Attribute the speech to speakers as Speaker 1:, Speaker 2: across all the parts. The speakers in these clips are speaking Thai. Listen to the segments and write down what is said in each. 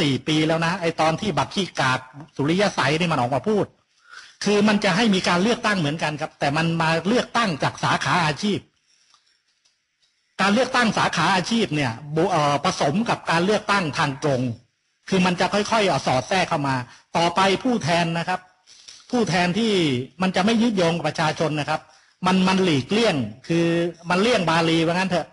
Speaker 1: สี่ปีแล้วนะไอตอนที่บัตรขี้กากสุริยะใสนี่มันออกมาพูด คือมันจะให้มีการเลือกตั้งเหมือนกันครับ แต่มันมาเลือกตั้งจากสาขาอาชีพ การเลือกตั้งสาขาอาชีพเนี่ยผสมกับการเลือกตั้งทางตรง คือมันจะค่อยๆอสอดแทรกเข้ามา ต่อไปผู้แทนนะครับ ผู้แทนที่มันจะไม่ยึดโยงกับประชาชนนะครับ มันมันหลีกเลี่ยง คือมันเลี่ยงบาลีว่างั้นเถอะ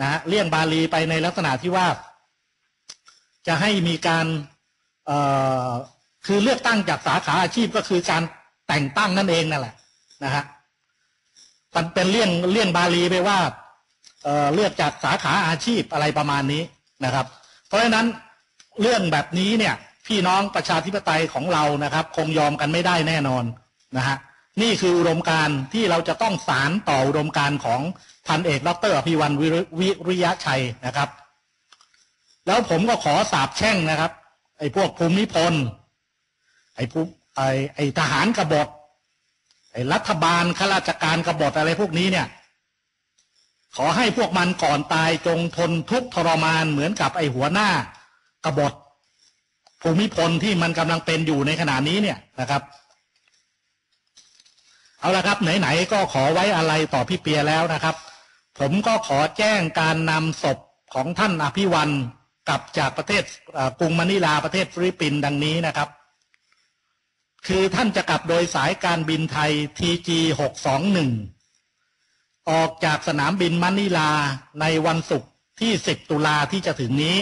Speaker 1: นะฮะเลี่ยงบาลีไปในลักษณะที่ว่า จะให้มีการคือเลือกตั้งจากสาขาอาชีพก็คือการแต่งตั้งนั่นเองนั่นแหละนะฮะมันเป็นเลี่ยงเลี่ยงบาลีไปว่าเเลือกจากสาขาอาชีพอะไรประมาณนี้นะครับ เพราะฉะนั้นเรื่องแบบนี้เนี่ย พี่น้องประชาธิปไตยของเรานะครับ คงยอมกันไม่ได้แน่นอนนะฮะนี่คืออุดมการที่เราจะต้องสารต่ออุดมการของพันเอกดรอภิวันวิริยะชัยนะครับ แล้วผมก็ขอสาบแช่งนะครับ ไอ้พวกภูมิพล ไอ้ผู้ไอ้ไอ้ทหารกบฏไอ้รัฐบาลข้าราชการกบฏอะไรพวกนี้เนี่ย ขอให้พวกมันก่อนตายจงทนทุกข์ทรมานเหมือนกับไอ้หัวหน้ากบฏภูมิพลที่มันกำลังเป็นอยู่ในขณะนี้เนี่ยนะครับ เอาละครับไหนๆก็ขอไว้อะไรต่อพี่เปียแล้วนะครับ ผมก็ขอแจ้งการนำศพของท่านอภิวัน กลับจากประเทศกรุงมะนิลาประเทศฟิลิปปินส์ดังนี้นะครับ คือท่านจะกลับโดยสายการบินไทย TG 621ออกจากสนามบินมะนิลาในวันศุกร์ที่ 10 ตุลาที่จะถึงนี้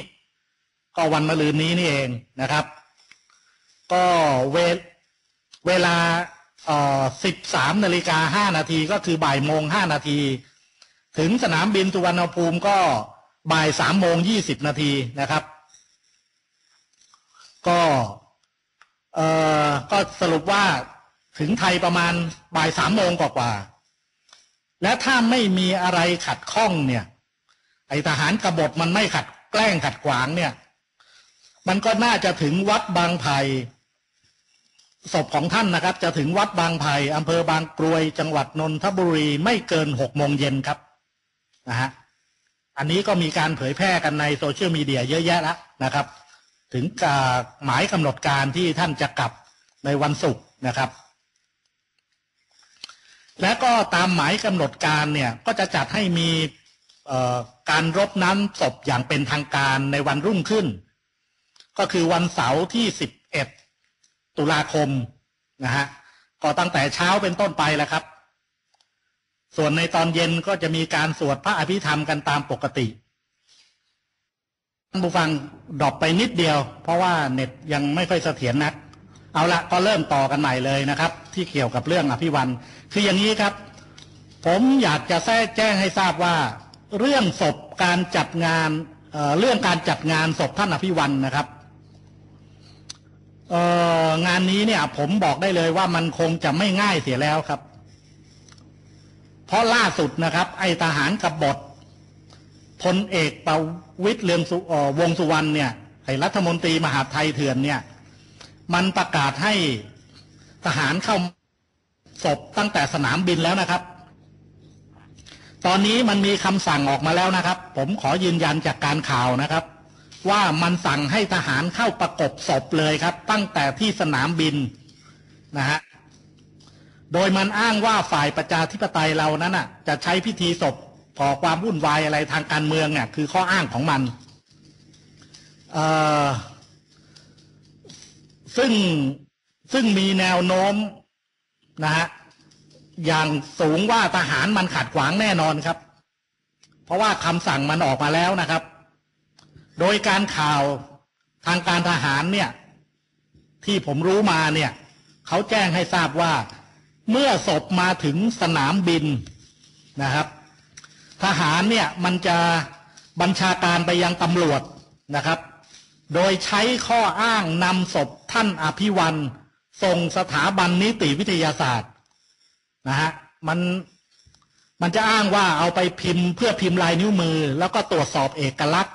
Speaker 1: ก็วันมะรืนนี้นี่เองนะครับ ก็เวเวลา13นาฬิกา5นาทีก็คือบ่ายโมง5นาที ถึงสนามบินสุวรรณภูมิก็ บ่ายสามโมงยี่สิบนาทีนะครับ ก็เอ่อก็สรุปว่าถึงไทยประมาณบ่ายสามโมงกว่าๆและถ้าไม่มีอะไรขัดข้องเนี่ย ไอทหารกบฏมันไม่ขัดแกล้งขัดขวางเนี่ย มันก็น่าจะถึงวัดบางไผ่ศพของท่านนะครับ จะถึงวัดบางไผ่อำเภอบางกรวย จังหวัดนนทบุรีไม่เกินหกโมงเย็นครับนะฮะ อันนี้ก็มีการเผยแพร่กันในโซเชียลมีเดียเยอะแยะแล้วนะครับ ถึงกับหมายกำหนดการที่ท่านจะกลับในวันศุกร์นะครับ และก็ตามหมายกำหนดการเนี่ยก็จะจัดให้มีการรดน้ำศพอย่างเป็นทางการในวันรุ่งขึ้น ก็คือวันเสาร์ที่ 11 ตุลาคมนะฮะก็ตั้งแต่เช้าเป็นต้นไปแล้วครับ ส่วนในตอนเย็นก็จะมีการสวดพระอภิธรรมกันตามปกติท่านผู้ฟังดรอปไปนิดเดียว เพราะว่าเน็ตยังไม่ค่อยเสถียรนัก เอาละก็เริ่มต่อกันใหม่เลยนะครับ ที่เกี่ยวกับเรื่องอภิวันคืออย่างนี้ครับ ผมอยากจะแแจ้งให้ทราบว่า เรื่องศพการจัดงานเเรื่องการจัดงานศพท่านอภิวันนะครับงานนี้เนี่ยผมบอกได้เลยว่ามันคงจะไม่ง่ายเสียแล้วครับ เพราะล่าสุดนะครับ ไอทหารกบฏพลเอกประวิตรเรืองสุวงสุวรรณเนี่ยไอรัฐมนตรีมหาไทยเถื่อนเนี่ย มันประกาศให้ทหารเข้าศพตั้งแต่สนามบินแล้วนะครับ ตอนนี้มันมีคำสั่งออกมาแล้วนะครับ ผมขอยืนยันจากการข่าวนะครับ ว่ามันสั่งให้ทหารเข้าประกบศพเลยครับ ตั้งแต่ที่สนามบินนะฮะ โดยมันอ้างว่าฝ่ายประชาธิปไตยเรานั้นน่ะ จะใช้พิธีศพก่อความวุ่นวายอะไรทางการเมืองเนี่ยคือข้ออ้างของมันซึ่งซึ่งมีแนวโน้มนะฮะอย่างสูงว่าทหารมันขัดขวางแน่นอนครับ เพราะว่าคำสั่งมันออกมาแล้วนะครับ โดยการข่าวทางการทหารเนี่ย ที่ผมรู้มาเนี่ย เขาแจ้งให้ทราบว่า เมื่อศพมาถึงสนามบินนะครับ ทหารเนี่ยมันจะบัญชาการไปยังตำรวจนะครับ โดยใช้ข้ออ้างนำศพท่านอภิวันส่งสถาบันนิติวิทยาศาสตร์นะฮะมันมันจะอ้างว่าเอาไปพิมพ์เพื่อพิมพ์ลายนิ้วมือ แล้วก็ตรวจสอบเอกลักษณ์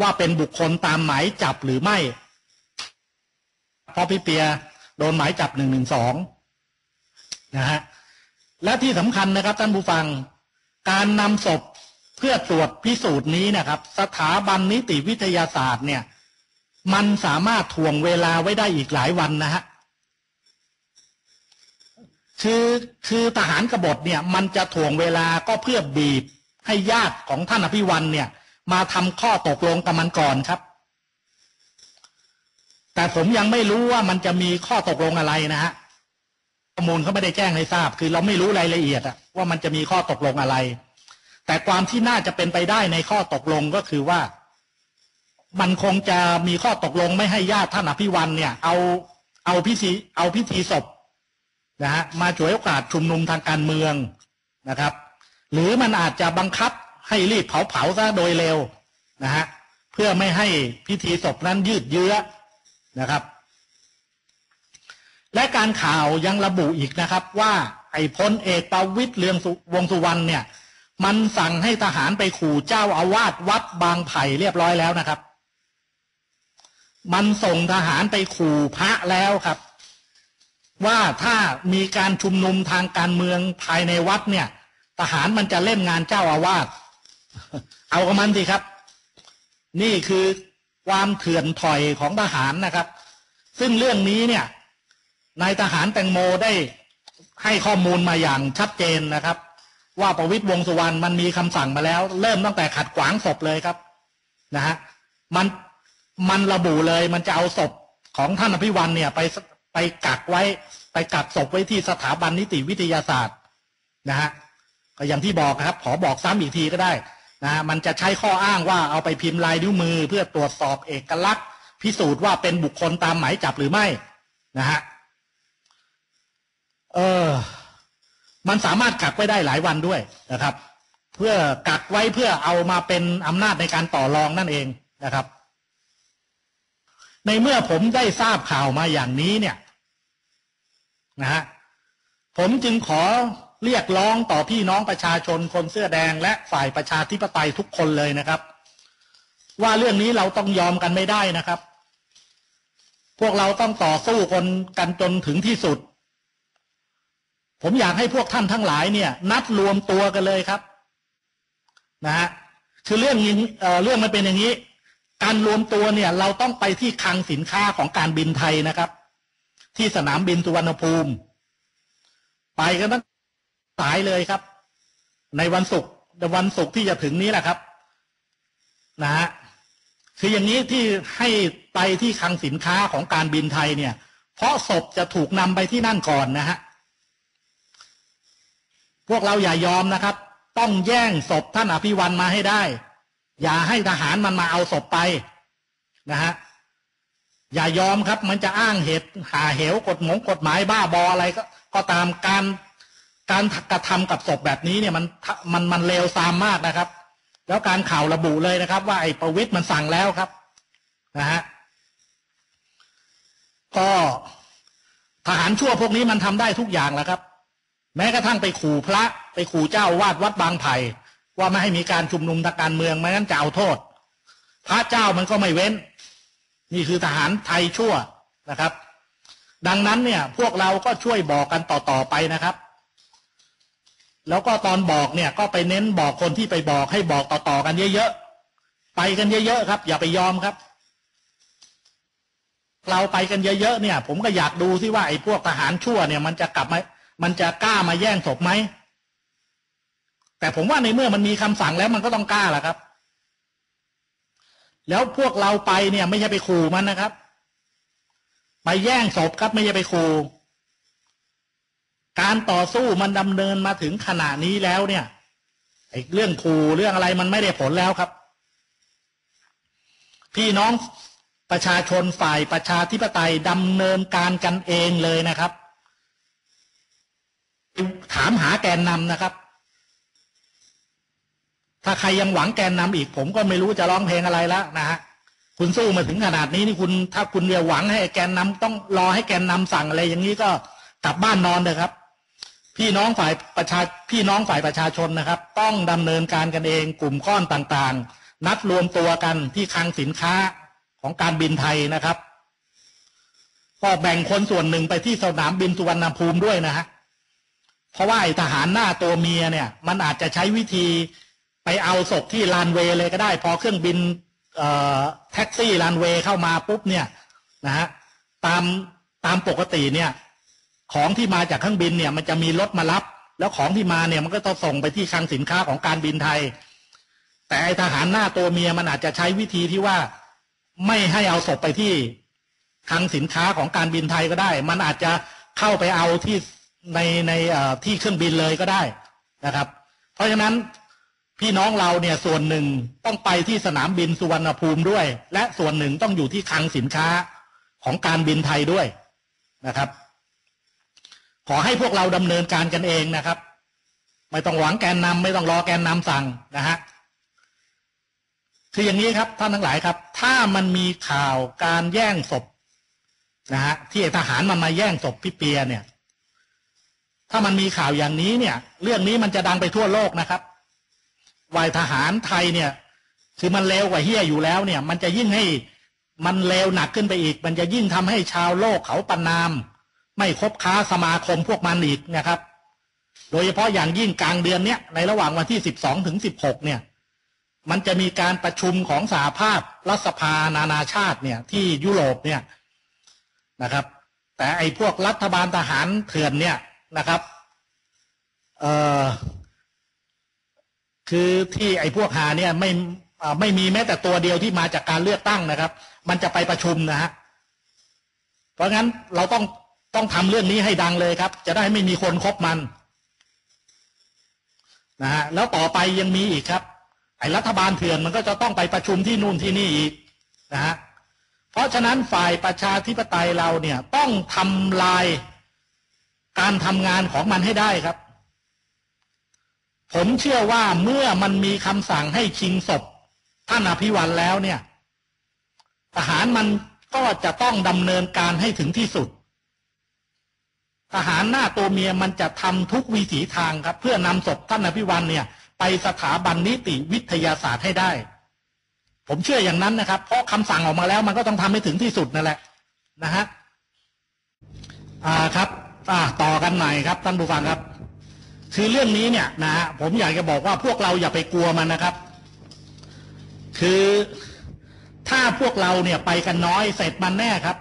Speaker 1: ว่าเป็นบุคคลตามหมายจับหรือไม่พราะพี่เปียโดนหมายจับหนึ่งหนึ่งสอง นะฮะและที่สำคัญนะครับท่านผู้ฟัง การนำศพเพื่อตรวจพิสูจน์นี้นะครับ สถาบันนิติวิทยาศาสตร์เนี่ย มันสามารถถ่วงเวลาไว้ได้อีกหลายวันนะฮะคือคือทหารกบฏเนี่ย มันจะถ่วงเวลาก็เพื่อบีบให้ญาติของท่านอภิวันเนี่ย มาทำข้อตกลงกับมันก่อนครับ แต่ผมยังไม่รู้ว่ามันจะมีข้อตกลงอะไรนะฮะ ข้อมูลเขาไม่ได้แจ้งให้ทราบ คือเราไม่รู้รายละเอียดอะว่ามันจะมีข้อตกลงอะไร แต่ความที่น่าจะเป็นไปได้ในข้อตกลงก็คือว่า มันคงจะมีข้อตกลงไม่ให้ญาติท่านอภิวันเนี่ย เอาเอาพิธีเอาพิธีศพนะฮะมาฉวยโอกาสชุมนุมทางการเมืองนะครับ หรือมันอาจจะบังคับให้รีบเผาเผาซะโดยเร็วนะฮะเพื่อไม่ให้พิธีศพนั้นยืดเยื้อนะครับ และการข่าวยังระบุอีกนะครับว่าไอ้พลเอกประวิตรเรืองวงสุวรรณเนี่ย มันสั่งให้ทหารไปขู่เจ้าอาวาสวัดบางไผ่เรียบร้อยแล้วนะครับ มันส่งทหารไปขู่พระแล้วครับ ว่าถ้ามีการชุมนุมทางการเมืองภายในวัดเนี่ย ทหารมันจะเล่นงานเจ้าอาวาสเอากับมันสิครับ นี่คือความเถื่อนถอยของทหารนะครับ ซึ่งเรื่องนี้เนี่ย นายทหารแตงโมได้ให้ข้อมูลมาอย่างชัดเจนนะครับ ว่าประวิตยวงสุวรรณมันมีคำสั่งมาแล้ว เริ่มตั้งแต่ขัดขวางศพเลยครับนะฮะมันมันระบุเลยมันจะเอาศพของท่านอภิวันเนี่ยไปไปกักไว้ ไปกักศพไว้ที่สถาบันนิติวิทยาศาสตร์นะฮะก็อย่างที่บอกครับ ขอบอกซ้ำอีกทีก็ได้นะฮะมันจะใช้ข้ออ้างว่าเอาไปพิมพ์ลายนิ้วมือ เพื่อตรวจสอบเอกลักษณ์ พิสูจน์ว่าเป็นบุคคลตามหมายจับหรือไม่นะฮะ เออมันสามารถกักไว้ได้หลายวันด้วยนะครับ เพื่อกักไว้เพื่อเอามาเป็นอำนาจในการต่อรองนั่นเองนะครับ ในเมื่อผมได้ทราบข่าวมาอย่างนี้เนี่ยนะฮะผมจึงขอเรียกร้องต่อพี่น้องประชาชนคนเสื้อแดงและฝ่ายประชาธิปไตยทุกคนเลยนะครับ ว่าเรื่องนี้เราต้องยอมกันไม่ได้นะครับ พวกเราต้องต่อสู้คนกันจนถึงที่สุด ผมอยากให้พวกท่านทั้งหลายเนี่ย นัดรวมตัวกันเลยครับ นะฮะคือเรื่องนี้เรื่องมันเป็นอย่างนี้ การรวมตัวเนี่ย เราต้องไปที่คลังสินค้าของการบินไทยนะครับ ที่สนามบินสุวรรณภูมิ ไปกันตั้งสายเลยครับ ในวันศุกร์วันศุกร์ที่จะถึงนี้แหละครับ นะฮะคืออย่างนี้ที่ให้ไปที่คลังสินค้าของการบินไทยเนี่ย เพราะศพจะถูกนำไปที่นั่นก่อนนะฮะ พวกเราอย่ายอมนะครับ ต้องแย่งศพท่านอภิวันมาให้ได้ อย่าให้ทหารมันมาเอาศพไปนะฮะอย่ายอมครับ มันจะอ้างเหตุหาเหวกฎหมงกฎหมายบ้าบออะไรก็ก็ตามการการกระทำกับศพแบบนี้เนี่ยมันมันมันเลวซามมากนะครับ แล้วการข่าวระบุเลยนะครับ ว่าไอ้ประวิตยมันสั่งแล้วครับนะฮะก็ทหารชั่วพวกนี้มันทำได้ทุกอย่างแหละครับ แม้กระทั่งไปขู่พระ ไปขู่เจ้าวาดวัดบางไผ่ว่าไม่ให้มีการชุมนุมทางการเมืองไม่งั้นจะเอาโทษ พระเจ้ามันก็ไม่เว้น นี่คือทหารไทยชั่วนะครับ ดังนั้นเนี่ยพวกเราก็ช่วยบอกกันต่อๆไปนะครับ แล้วก็ตอนบอกเนี่ยก็ไปเน้นบอกคนที่ไปบอกให้บอกต่อๆกันเยอะๆไปกันเยอะๆครับ อย่าไปยอมครับเราไปกันเยอะๆเนี่ย ผมก็อยากดูที่ว่าไอ้พวกทหารชั่วเนี่ย มันจะกลับมา มันจะกล้ามาแย่งศพไหม แต่ผมว่าในเมื่อมันมีคำสั่งแล้วมันก็ต้องกล้าแหละครับ แล้วพวกเราไปเนี่ย ไม่ใช่ไปขู่มันนะครับ ไปแย่งศพครับไม่ใช่ไปขู่การต่อสู้มันดำเนินมาถึงขณะนี้แล้วเนี่ยไอ้เรื่องขู่เรื่องอะไรมันไม่ได้ผลแล้วครับ พี่น้องประชาชนฝ่ายประชาธิปไตยดำเนินการกันเองเลยนะครับ ถามหาแกนนำนะครับ ถ้าใครยังหวังแกนนำอีก ผมก็ไม่รู้จะร้องเพลงอะไรแล้วนะฮะคุณสู้มาถึงขนาดนี้นี่คุณ ถ้าคุณเดียวหวังให้แกนนำต้องรอให้แกนนำสั่งอะไรอย่างนี้ก็กลับบ้านนอนเลยครับ พี่น้องฝ่ายประชาพี่น้องฝ่ายประชาชนนะครับ ต้องดำเนินการกันเองกลุ่มก้อนต่างๆ นัดรวมตัวกันที่คลังสินค้าของการบินไทยนะครับ ก็แบ่งคนส่วนหนึ่งไปที่สนามบินสุวรรณภูมิด้วยนะฮะ เพราะว่าทหารหน้าตัวเมียเนี่ย มันอาจจะใช้วิธีไปเอาศพที่ลานเวเลยก็ได้ พอเครื่องบินแท็กซี่รันเวย์เข้ามาปุ๊บเนี่ยนะฮะตามตามปกติเนี่ย ของที่มาจากเครื่องบินเนี่ย มันจะมีรถมารับ แล้วของที่มาเนี่ยมันก็ต้องส่งไปที่คลังสินค้าของการบินไทย แต่ไอทหารหน้าตัวเมียมันอาจจะใช้วิธีที่ว่าไม่ให้เอาศพไปที่คลังสินค้าของการบินไทยก็ได้ มันอาจจะเข้าไปเอาที่ ในในที่เครื่องบินเลยก็ได้นะครับ เพราะฉะนั้นพี่น้องเราเนี่ยส่วนหนึ่งต้องไปที่สนามบินสุวรรณภูมิด้วย และส่วนหนึ่งต้องอยู่ที่คลังสินค้าของการบินไทยด้วยนะครับ ขอให้พวกเราดำเนินการกันเองนะครับ ไม่ต้องหวังแกนนำไม่ต้องรอแกนนำสั่งนะฮะคืออย่างนี้ครับท่านทั้งหลายครับ ถ้ามันมีข่าวการแย่งศพนะฮะที่ทหารมันมาแย่งศพพี่เปียเนี่ย ถ้ามันมีข่าวอย่างนี้เนี่ย เรื่องนี้มันจะดังไปทั่วโลกนะครับวายทหารไทยเนี่ย คือมันเลวกว่าเฮียอยู่แล้วเนี่ย มันจะยิ่งให้มันเลวหนักขึ้นไปอีก มันจะยิ่งทำให้ชาวโลกเขาประนาม ไม่คบค้าสมาคมพวกมันอีกนะครับ โดยเฉพาะอย่างยิ่งกลางเดือนเนี้ยในระหว่างวันที่สิบสองถึงสิบหกเนี่ย มันจะมีการประชุมของสหภาพรัฐสภานานาชาติเนี่ย ที่ยุโรปเนี่ยนะครับ แต่ไอ้พวกรัฐบาลทหารเถื่อนเนี่ย นะครับเอ่อคือที่ไอ้พวกหาเนี่ยไม่อ่าไม่มีแม้แต่ตัวเดียวที่มาจากการเลือกตั้งนะครับ มันจะไปประชุมนะฮะเพราะงั้นเราต้องต้องทำเรื่องนี้ให้ดังเลยครับ จะได้ไม่มีคนคบมันนะฮะแล้วต่อไปยังมีอีกครับ ไอ้รัฐบาลเถื่อนมันก็จะต้องไปประชุมที่นู่นที่นี่อีกนะฮะเพราะฉะนั้นฝ่ายประชาธิปไตยเราเนี่ยต้องทำลาย การทำงานของมันให้ได้ครับ ผมเชื่อว่าเมื่อมันมีคำสั่งให้ชิงศพท่านอภิวันแล้วเนี่ย ทหารมันก็จะต้องดำเนินการให้ถึงที่สุด ทหารหน้าตัวเมียมันจะทำทุกวิถีทางครับ เพื่อนำศพท่านอภิวันเนี่ย ไปสถาบันนิติวิทยาศาสตร์ให้ได้ ผมเชื่ออย่างนั้นนะครับ เพราะคำสั่งออกมาแล้วมันก็ต้องทำให้ถึงที่สุดนั่นแหละนะฮะอ่าครับ อ่าต่อกันใหม่ครับท่านผู้ฟังครับ คือเรื่องนี้เนี่ยนะฮะผมอยากจะบอกว่าพวกเราอย่าไปกลัวมันนะครับ คือถ้าพวกเราเนี่ยไปกันน้อยเสร็จมันแน่ครับ